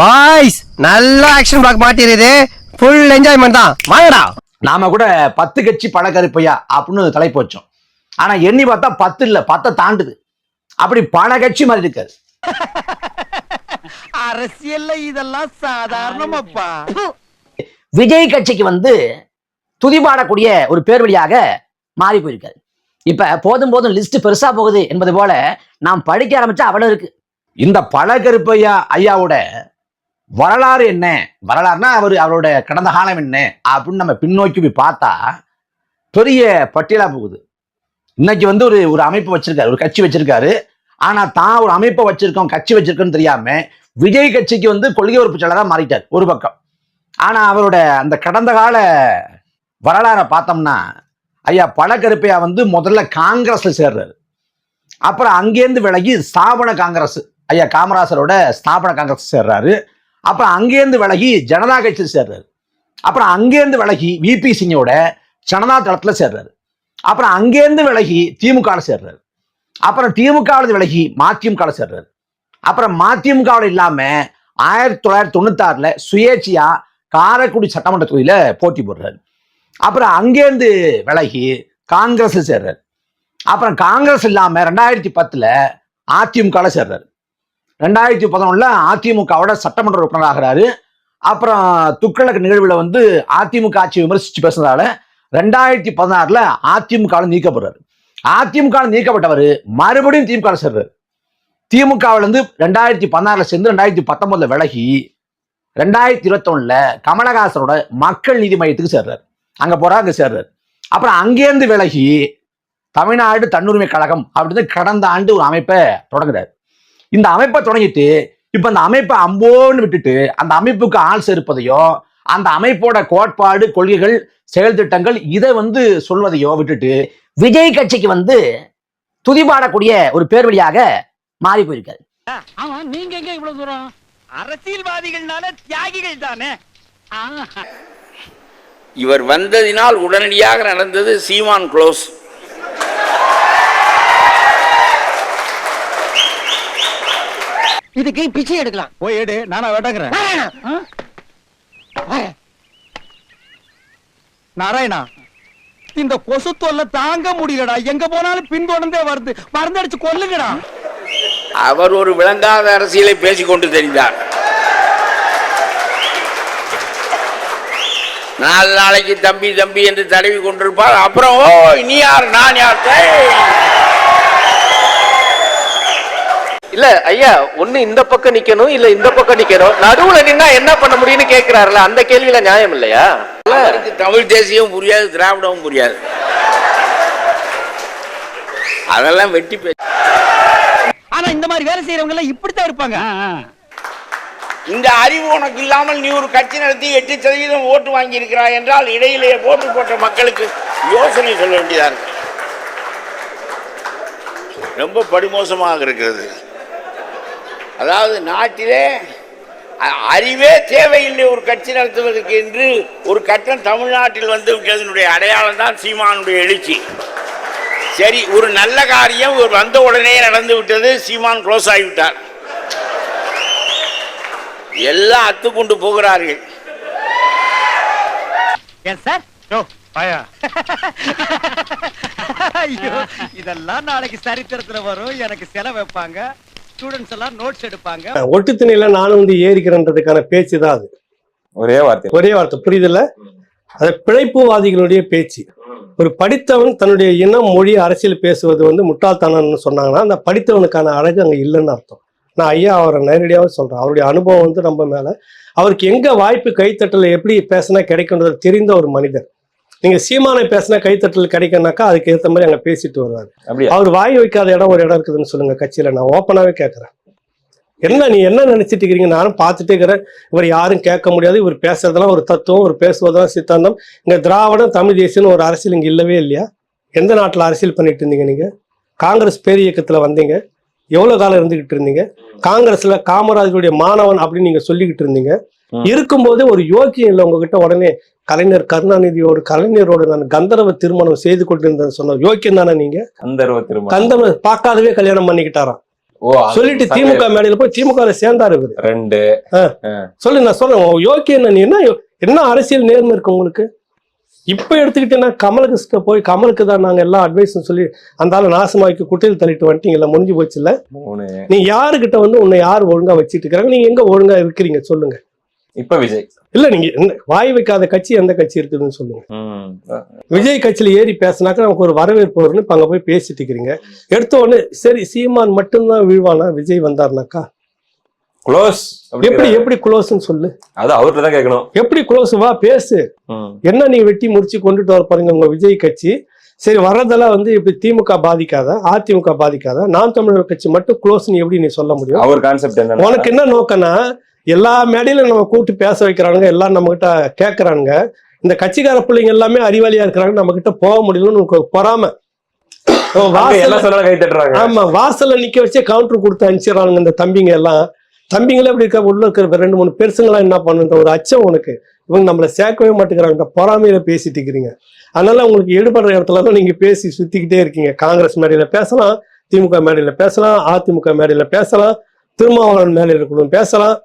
Boys நல்ல action block மாட்டிருது full enjoyment தான். வாங்கடா. நாம கூட பத்து கட்சி பணக்கருப்பையா அப்படின்னு தலைப்பு வச்சோம். ஆனா எண்ணி பார்த்தா பத்து இல்ல பத்தை தாண்டுது. அப்படி பண கட்சி மாதிரி இருக்காது அரசியல்ல இதெல்லாம் சாதாரணமாப்பா. விஜய் கட்சிக்கு வந்து துதிபாடக்கூடிய ஒரு பேர் வழியாக மாறி போயிருக்காரு இப்ப போதும் போதும் லிஸ்ட் பெருசா போகுது என்பது போல நாம் படிக்க ஆரம்பிச்சா அவ்வளவு இருக்கு. இந்த பழகருப்பையா ஐயாவோட வரலாறு என்ன? வரலாறுனா அவர் அவரோட கடந்த காலம் என்ன? அப்படின்னு நம்ம பின்னோக்கி போய் பார்த்தா பெரிய பட்டியலாக போகுது. இன்னைக்கு வந்து ஒரு ஒரு அமைப்பு வச்சிருக்காரு ஒரு கட்சி வச்சிருக்காரு. ஆனால் தான் ஒரு அமைப்பை வச்சிருக்கோம் கட்சி வச்சிருக்கோன்னு தெரியாம விஜய் கட்சிக்கு வந்து கொள்கை உறுப்பினராக மாறிட்டார் ஒரு பக்கம். ஆனால் அவரோட அந்த கடந்த கால வரலாறை பார்த்தோம்னா ஐயா பழக்கருப்பையா வந்து முதல்ல காங்கிரஸ்ல சேர்றாரு. அப்புறம் அங்கேருந்து விலகி ஸ்தாபன காங்கிரஸ் ஐயா காமராசரோட ஸ்தாபன காங்கிரஸ் சேர்றாரு. அப்புறம் அங்கேருந்து விலகி ஜனதா கட்சியில் சேர்றாரு. அப்புறம் அங்கேருந்து விலகி விபி சிங்கோட ஜனதா தளத்தில் சேர்றாரு. அப்புறம் அங்கேருந்து விலகி திமுக சேர்றாரு. அப்புறம் திமுக விலகி மதிமுக சேர்றாரு. அப்புறம் மதிமுக இல்லாம ஆயிரத்தி தொள்ளாயிரத்தி தொண்ணூத்தாறுல சுயேட்சையா காரைக்குடி சட்டமன்ற தொகுதியில போட்டி போடுறாரு. அப்புறம் அங்கேருந்து விலகி காங்கிரஸ் சேர்றாரு. அப்புறம் காங்கிரஸ் இல்லாம ரெண்டாயிரத்தி பத்துல அதிமுக சேர்றாரு. ரெண்டாயிரத்தி பதினொன்னுல அதிமுகவோட சட்டமன்ற உறுப்பினர் ஆகிறாரு அப்புறம் துக்களக் நிகழ்வுல வந்து அதிமுக ஆட்சி விமர்சிச்சு பேசுனதால ரெண்டாயிரத்தி பதினாறுல அதிமுக நீக்கப்படுறாரு அதிமுக நீக்கப்பட்டவர் மறுபடியும் திமுக சேர்றாரு. திமுகவுல இருந்து ரெண்டாயிரத்தி பதினாறுல சேர்ந்து ரெண்டாயிரத்தி பத்தொன்பதுல விலகி ரெண்டாயிரத்தி இருபத்தொன்னுல கமலஹாசனோட மக்கள் நீதி மையத்துக்கு சேர்றாரு. அங்க போறா அங்க சேர்றாரு. அப்புறம் அங்கேருந்து விலகி தமிழ்நாடு தன்னுரிமை கழகம் அப்படின்னு கடந்த ஆண்டு ஒரு அமைப்பை தொடங்குறாரு. இந்த அமைப்பை தொடங்கிட்டு இப்ப அந்த அமைப்பை அம்போன்னு விட்டுட்டு அந்த அமைப்புக்கு ஆள் சேர்ப்பதையோ அந்த அமைப்போட கோட்பாடு கொள்கைகள் செயல் திட்டங்கள் இதை வந்து சொல்வதையோ விட்டுட்டு விஜய் கட்சிக்கு வந்து துதிபாடக்கூடிய ஒரு பேர் வழியாக மாறி போயிருக்காரு. ஆமா நீங்க எங்க இவ்வளவு தூரம்? அரசியல்வாதிகள்னால தியாகிகள் தானே? இவர் வந்ததினால் உடனடியாக நடந்தது சீமான் க்ளோஸ். இதுக்கு பிச்சை எடுக்கலாம்? போய் எடு நானா வேட்டங்கிறேன். நாராயணா இந்த கொசு தொல்லை தாங்க முடியலடா. எங்க போனாலும் பின்தொடர்ந்தே வருது. மருந்தடிச்சு கொல்லுங்கடா. அவர் ஒரு விளங்காத அரசியலை பேசிக்கொண்டு தெரிந்தார். நாலு நாளைக்கு தம்பி தம்பி என்று தடவி கொண்டிருப்பார். அப்புறம் ஓ நீ யார்? நான் யார்? இல்ல ஐயா ஒண்ணு இந்த பக்கம் நிக்கணும் இல்ல இந்த பக்கம் நிக்கணும். நடுவுல நின்னா என்ன பண்ண முடியும்னு கேக்குறாருல அந்த கேள்வியில நியாயம் இல்லையா? தமிழ் தேசியம் புரியாது திராவிடமும் புரியாது. அதெல்லாம் வெட்டி பேச்சு ஆனா இந்த மாதிரி வேலை செய்யறவங்க எல்லாம் இப்படித்தான் இருப்பாங்க. இந்த அறிவு உனக்கு இல்லாமல் நீ ஒரு கட்சி நடத்தி எட்டு சதவீதம் ஓட்டு வாங்கி இருக்கிறாய் என்றால் இடையிலே ஓட்டு போட்ட மக்களுக்கு யோசனை சொல்ல வேண்டியதா இருக்கு. ரொம்ப படுமோசமாக இருக்கிறது. அதாவது நாட்டிலே அறிவே தேவையில்லை ஒரு கட்சி நடத்துவதற்கு என்று ஒரு கட்டம் தமிழ்நாட்டில் வந்து விட்டதனுடைய அடையாளம் தான் சீமானுடைய எழுச்சி. சரி ஒரு நல்ல காரியம் ஒரு வந்த உடனே நடந்து விட்டது சீமான் க்ளோஸ் ஆகிவிட்டார். எல்லாம் அத்து கொண்டு போகிறார்கள். ஏன் சார்? யோ பாயா ஐயோ இதெல்லாம் நாளைக்கு சரித்திரத்துல வரும். எனக்கு செலவு வைப்பாங்க. ஸ்டூடெண்ட்ஸ் எல்லாம் நோட்ஸ் எடுப்பாங்க. ஒட்டுத்திணையில நானும் வந்து ஏறிக்கிறன்றதுக்கான பேச்சு தான் அது. ஒரே வார்த்தை. ஒரே வார்த்தை புரியுதுல்ல? அது பிழைப்புவாதிகளுடைய பேச்சு. ஒரு படித்தவன் தன்னுடைய இனம் மொழி அரசியல் பேசுவது வந்து முட்டாள்தனம்னு சொன்னாங்கன்னா அந்த படித்தவனுக்கான அழகு அங்க இல்லைன்னு அர்த்தம். நான் ஐயா அவரை நேரடியாவே சொல்றேன். அவருடைய அனுபவம் வந்து நம்ம மேல அவருக்கு எங்க வாய்ப்பு கைத்தட்டல எப்படி பேசினா கிடைக்குன்றது தெரிந்த ஒரு மனிதர். நீங்க சீமானை பேசினா கைத்தட்டல் கிடைக்கும்னாக்கா அதுக்கு ஏற்ற மாதிரி அங்க பேசிட்டு வருவாரு அவர் வாய் வைக்காத இடம் ஒரு இடம் இருக்குதுன்னு சொல்லுங்க கட்சியில. நான் ஓப்பனாவே கேட்கறேன் என்ன நீ என்ன நினைச்சிட்டு இருக்கிறீங்க? நானும் பார்த்துட்டே இருக்கிறேன். இவர் யாரும் கேட்க முடியாது. இவர் பேசுறதெல்லாம் ஒரு தத்துவம் ஒரு பேசுவதெல்லாம் சித்தாந்தம். இங்க திராவிடம் தமிழ் தேசியம்னு ஒரு அரசியல் இங்க இல்லவே இல்லையா? எந்த நாட்டுல அரசியல் பண்ணிட்டு இருந்தீங்க நீங்க? காங்கிரஸ் பேர் இயக்கத்துல வந்தீங்க. எவ்வளவு காலம் இருந்துகிட்டு இருந்தீங்க? காங்கிரஸ்ல காமராஜருடைய மாணவன் அப்படின்னு நீங்க சொல்லிக்கிட்டு இருந்தீங்க. இருக்கும்போதே ஒரு யோக்கியம் இல்லை உங்ககிட்ட உடனே கலைஞர் கருணாநிதியோடு கலைஞரோடு நான் கந்தர்வ திருமணம் செய்து கொண்டிருந்தேன் சொன்ன யோக்கியம் தானே நீங்க? கந்தர்வ திருமணம். கந்தர்வ பார்க்காதவே கல்யாணம் பண்ணிக்கிட்டாராம். சொல்லிட்டு. திமுக மேடையில போய் திமுக சேர்ந்தாரு ரெண்டு. சொல்லு நான் சொல்றேன். யோக்கியம் என்ன? என்ன அரசியல் நேர்மை இருக்கு உங்களுக்கு? இப்ப எடுத்துக்கிட்டேன்னா கமலுக்கு போய் கமலுக்கு தான் நாங்க எல்லா அட்வைஸும் சொல்லி அந்த ஆளு நாசமாக்கி குட்டையில் தள்ளிட்டு வந்துட்டீங்கல்ல முடிஞ்சு போச்சு இல்ல? நீ யாருகிட்ட வந்து உன்னை யார் ஒழுங்கா வச்சிட்டு இருக்கிறாங்க? நீங்க எங்க ஒழுங்கா இருக்கிறீங்க? சொல்லுங்க. இப்ப விஜய். இல்ல நீங்க என்ன- வாய் வைக்காத கட்சி எந்த கட்சி இருக்குதுன்னு சொல்லுங்க. விஜய் கட்சியில ஏறி பேசினாக்கா நமக்கு ஒரு வரவேற்பு வரும்னு இப்ப அங்க போய் பேசிட்டு இருக்கிறீங்க. எடுத்த உடனே சரி சீமான் மட்டும்தான் வீழ்வானா? விஜய் வந்தாருனாக்கா? க்ளோஸ் எப்படி எப்படி க்ளோஸ்ன்னு சொல்லு. அது அவர்கிட்ட தான் கேட்கணும். எப்படி க்ளோஸ் வா பேசு. என்ன நீ வெட்டி முடிச்சு கொண்டுட்டு வர பாருங்க உங்க விஜய் கட்சி. சரி வர்றதெல்லாம் வந்து இப்படி திமுக பாதிக்காத அதிமுக பாதிக்காத நாம் தமிழர் கட்சி மட்டும் க்ளோஸ்னு எப்படி நீ சொல்ல முடியும்? அவர் கான்செப்ட் என்ன உனக்கு என்ன நோக்கம்னா எல்லா மேடையிலும் நம்ம கூப்பிட்டு பேச வைக்கிறானுங்க எல்லாம் நம்ம கிட்ட கேட்கறானுங்க இந்த கட்சிக்கார பிள்ளைங்க எல்லாமே அறிவாளியா இருக்கிறாங்க நம்ம கிட்ட போக முடியலன்னு உனக்கு பொறாம. வாசல்ல- நிக்க வச்சே கவுண்டர் கொடுத்து அனுப்பிச்சிடறானுங்க இந்த தம்பிங்க எல்லாம். தம்பிங்களே அப்படி இருக்க? உள்ள இருக்கிற ரெண்டு மூணு பெருசுங்களாம் என்ன பண்ணுன்ற ஒரு அச்சம் உனக்கு. இவங்க நம்மளை சேர்க்கவே மாட்டேங்கிறாங்க பொறாமையில பேசிட்டு இருக்கிறீங்க. அதனால உங்களுக்கு எடுபடுற இடத்துல தான் நீங்க பேசி சுத்திக்கிட்டே இருக்கீங்க. காங்கிரஸ் மேடையில பேசலாம் திமுக மேடையில பேசலாம் அதிமுக மேடையில பேசலாம் திருமாவளவன் மேடையில இருக்கணும் பேசலாம்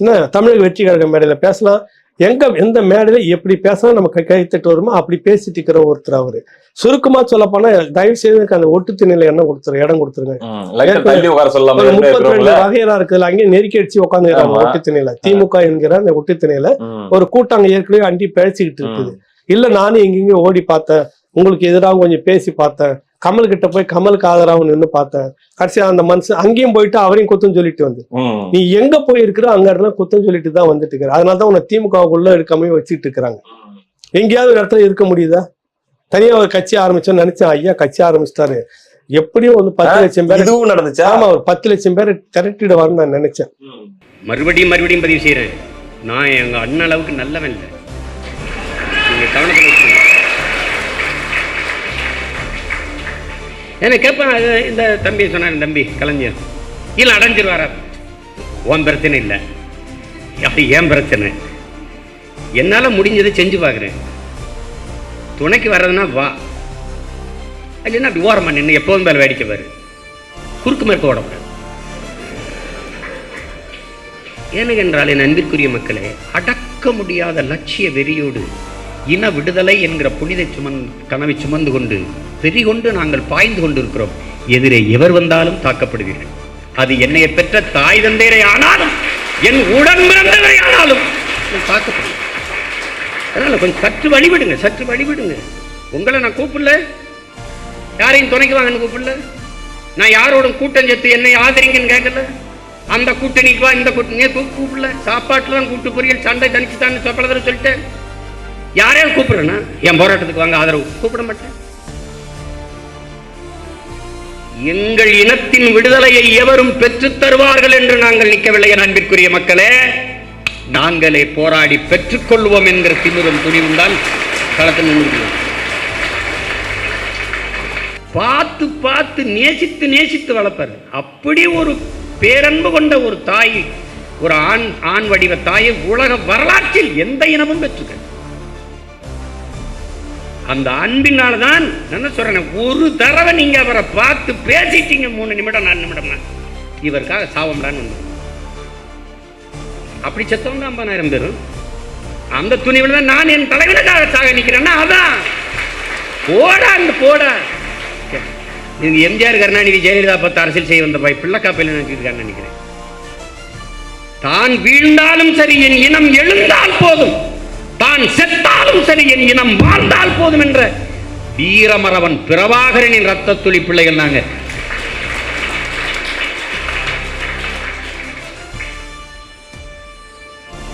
என்ன தமிழக வெற்றி கழக மேடையில பேசலாம் எங்க எந்த மேடையில எப்படி பேசலாம் நமக்கு கைத்தட்டு வருமோ அப்படி பேசிட்டு இருக்கிற ஒருத்தர் அவரு. சுருக்கமா சொல்ல போனா தயவு செய்து எனக்கு அந்த ஒட்டு திணையில என்ன கொடுத்துரு இடம் கொடுத்துருங்க. முப்பத்தி ரெண்டு இருக்குதுல அங்கேயே நெருக்கி அடிச்சு உட்காந்துக்கிறாங்க ஆமா. ஒட்டு திணையில திமுக என்கிற அந்த ஒட்டு திணையில ம். ஒரு கூட்டம் அங்க ஏற்கனவே அண்டி பழிச்சுக்கிட்டு இருக்குது. இல்ல நானும் எங்கெங்கயோ ஓடி பார்த்தேன். உங்களுக்கு எதிராக கொஞ்சம் பேசி பார்த்தேன். கமல் கிட்ட போய் கமலுக்கு ஆதரவு நின்று பார்த்தேன். கடைசியா அந்த மனுஷன் அங்கேயும் போயிட்டு அவரையும் குத்தம் சொல்லிட்டு வந்து. நீ எங்க போய் இருக்கிற அங்க எல்லாம் குத்தம் சொல்லிட்டு தான் வந்துட்டு இருக்கிற அதனால தான் உன்னை திமுகவுக்குள்ள எடுக்காம வச்சுட்டு இருக்கிறாங்க. எங்கேயாவது ஒரு இடத்துல இருக்க முடியுதா? தனியா ஒரு கட்சி ஆரம்பிச்சோன்னு நினைச்சேன். ஐயா கட்சி ஆரம்பிச்சிட்டாரு. எப்படியும் வந்து பத்து லட்சம் பேர் இதுவும் நடந்துச்சா? ஆமா ஒரு பத்து லட்சம் பேர் திரட்டிடுவார்னு நான் நினைச்சேன். மறுபடியும் மறுபடியும் பதிவு செய்கிறேன் நான் எங்கள் அண்ணன் அளவுக்கு நல்லவன் இல்லை. கவனத்தில் என்ன கேட்பேன் அது இந்த தம்பி சொன்னார் தம்பி கலைஞர். இல்லை அடைஞ்சிருவாரா? உன் பிரச்சனை இல்லை. அப்படி ஏன் பிரச்சனை? என்னால் முடிஞ்சதை செஞ்சு பார்க்குறேன் துணைக்கு வர்றதுன்னா வா. இல்லைன்னா அப்படி ஓரமாக நின்று எப்போதும் மேலே வேடிக்கை பாரு. குறுக்கு மேற்க ஓடக்கூடாது ஏனென்றால் என் அன்பிற்குரிய மக்களே அடக்க முடியாத லட்சிய வெறியோடு இன விடுதலை என்கிற புனித சுமந் கனவை சுமந்து கொண்டு வெறி கொண்டு நாங்கள் பாய்ந்து கொண்டிருக்கிறோம். எதிரே எவர் வந்தாலும் தாக்கப்படுவீர்கள். அது என்னைய பெற்ற தாய் தந்தையரை ஆனாலும் என் உடன் பிறந்தவரை ஆனாலும் தாக்கப்படும். அதனால கொஞ்சம் சற்று வழிவிடுங்க சற்று வழிவிடுங்க. உங்களை நான் கூப்பிடல. யாரையும் துணைக்கு வாங்கன்னு கூப்பிடல. நான் யாரோடும் கூட்டம் சேர்த்து என்னை ஆதரிங்கன்னு கேட்கல. அந்த கூட்டணிக்கு வா இந்த கூட்டணி. கூப்பிடல? சாப்பாட்டுல தான் கூட்டு பொரியல் சண்டை தனிச்சு தான் சொல்லிட்டேன். யாரையும் கூப்பிடுறேன்னா என் போராட்டத்துக்கு வாங்க ஆதரவு. கூப்பிட மாட்டேன். எங்கள் இனத்தின் விடுதலையை எவரும் பெற்றுத் தருவார்கள் என்று நாங்கள் நிற்கவில்லை அன்பிற்குரிய மக்களே. நாங்களே போராடி பெற்றுக்கொள்வோம் என்கிற திமிரும் துணிவும் தான் களத்தில் நின்றுகிறோம் பார்த்து பார்த்து நேசித்து நேசித்து வளர்ப்பார். அப்படி ஒரு பேரன்பு கொண்ட ஒரு தாய் ஒரு ஆண் ஆண் வடிவ தாயை உலக வரலாற்றில் எந்த இனமும் பெற்றுக்கிறது அந்த அன்பினால தான் என்ன சொல்றேன் ஒரு தடவை நீங்க அவரை பார்த்து பேசிட்டீங்க மூணு நிமிடம் நாலு நிமிடம்னா இவருக்காக சாவம்டான்னு அப்படி செத்தவங்க ஐம்பதாயிரம் பேரும் அந்த துணிவில் தான் நான் என் தலைவனுக்காக சாக நிற்கிறேன்னா அதான். போடா அந்த போடா. நீங்க எம்ஜிஆர் கருணாநிதி ஜெயலலிதா பார்த்து அரசியல் செய்ய வந்த பாய் பிள்ளைக்காப்பையில் நினைச்சிருக்கான்னு நினைக்கிறேன். தான் வீழ்ந்தாலும் சரி என் இனம் எழுந்தால் போதும். நான் செத்தாலும் சரி என் இனம் வாழ்ந்தால் போதும் என்ற வீரமரவன் பிரபாகரனின் ரத்த துளி பிள்ளைகள் நாங்க.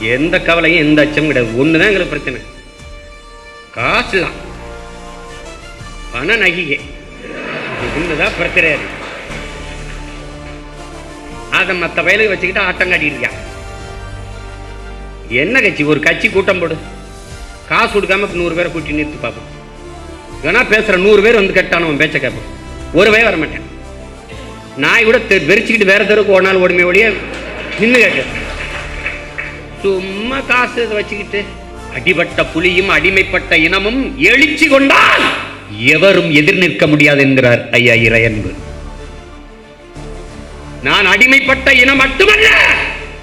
எந்த கவலையும் எந்த அச்சமும் கிடையாது. ஒண்ணுதான் எங்களுக்கு பிரச்சனை. காசுலாம். பண நகிகை இதுதான் பிரச்சனை. இருக்கு அதை மற்ற வயலுக்கு வச்சுக்கிட்டு ஆட்டம் காட்டியிருக்கான் என்ன கட்சி? ஒரு கட்சி கூட்டம் போடு. காசு கொடுக்காம இப்போ நூறு பேரை கூட்டி நிறுத்தி பார்ப்போம். வேணா பேசுற நூறு பேர் வந்து கட்டானவன் பேச்ச கேட்போம் ஒரு வய வர மாட்டேன். நாய் கூட தெ- வெறிச்சிக்கிட்டு வேற தெருவுக்கு ஒரு நாள் ஓடுமே ஒழிய நின்று கேட்க. சும்மா காசு இதை வச்சுக்கிட்டு அடிபட்ட புலியும் அடிமைப்பட்ட இனமும் எழுச்சி கொண்டால் எவரும் எதிர் நிற்க முடியாது என்கிறார் ஐயா இறையன்பு. நான் அடிமைப்பட்ட இனம் மட்டுமல்ல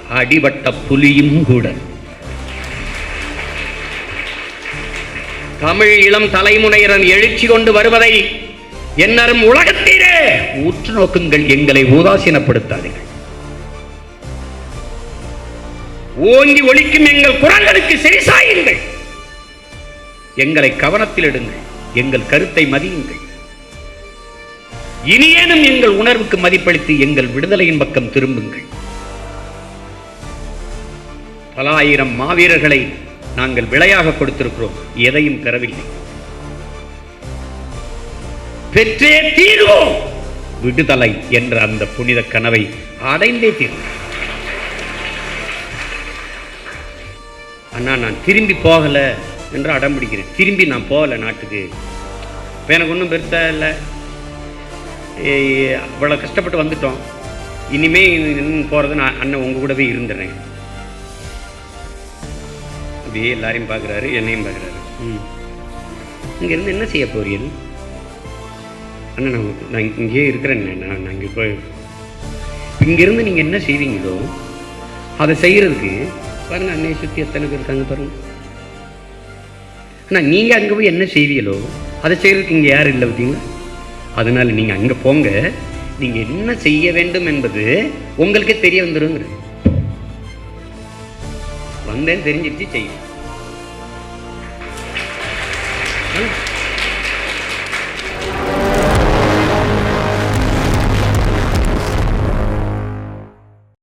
அடிபட்ட புலியும் கூட. தமிழ் இளம் தலைமுறையினர் எழுச்சி கொண்டு வருவதை என்னரும் உலகத்தீரே உற்று நோக்குங்கள் எங்களை உதாசீனப்படுத்தாதீர்கள். ஓங்கி ஒழிக்கும் எங்கள் குரல்களுக்கு செரிசாயுங்கள் எங்களை கவனத்தில் எடுங்கள் எங்கள் கருத்தை மதியுங்கள். இனியேனும் எங்கள் உணர்வுக்கு மதிப்பளித்து எங்கள் விடுதலையின் பக்கம் திரும்புங்கள். பல ஆயிரம் மாவீரர்களை நாங்கள் விலையாக கொடுத்திருக்கிறோம். எதையும் பெறவில்லை பெற்றே தீர்வோம். விடுதலை என்ற அந்த புனித கனவை அடைந்தே தீர்வோம். அண்ணா நான் திரும்பி போகல என்று அடம் பிடிக்கிறேன். திரும்பி நான் போகல நாட்டுக்கு. இப்போ எனக்கு ஒன்றும் பெருசா இல்லை. இவ்வளோ கஷ்டப்பட்டு வந்துட்டோம். இனிமே இன்னும் போகிறது நான் அண்ணன் உங்கள் கூடவே இருந்துடுறேன் அப்படியே எல்லாரையும் பார்க்குறாரு என்னையும் பார்க்குறாரு. ம். இங்கேருந்து என்ன செய்ய போறீர்கள்? அண்ணன் நான் நான் இங்கேயே இருக்கிறேன் நான் நான் இங்கே போய் இங்கேருந்து நீங்கள் என்ன செய்வீங்களோ அதை செய்கிறதுக்கு பாருங்க அன்னையை சுற்றி எத்தனை பேர் இருக்காங்க பாருங்க. ஆனால் நீங்கள் அங்கே போய் என்ன செய்வீங்களோ அதை செய்கிறதுக்கு இங்கே யாரும் இல்லை பார்த்தீங்களா? அதனால் நீங்கள் அங்கே போங்க. நீங்கள் என்ன செய்ய வேண்டும் என்பது உங்களுக்கே தெரிய வந்துருங்கிற வந்தேன் தெரிஞ்சிருச்சு செய்யும் Ooh.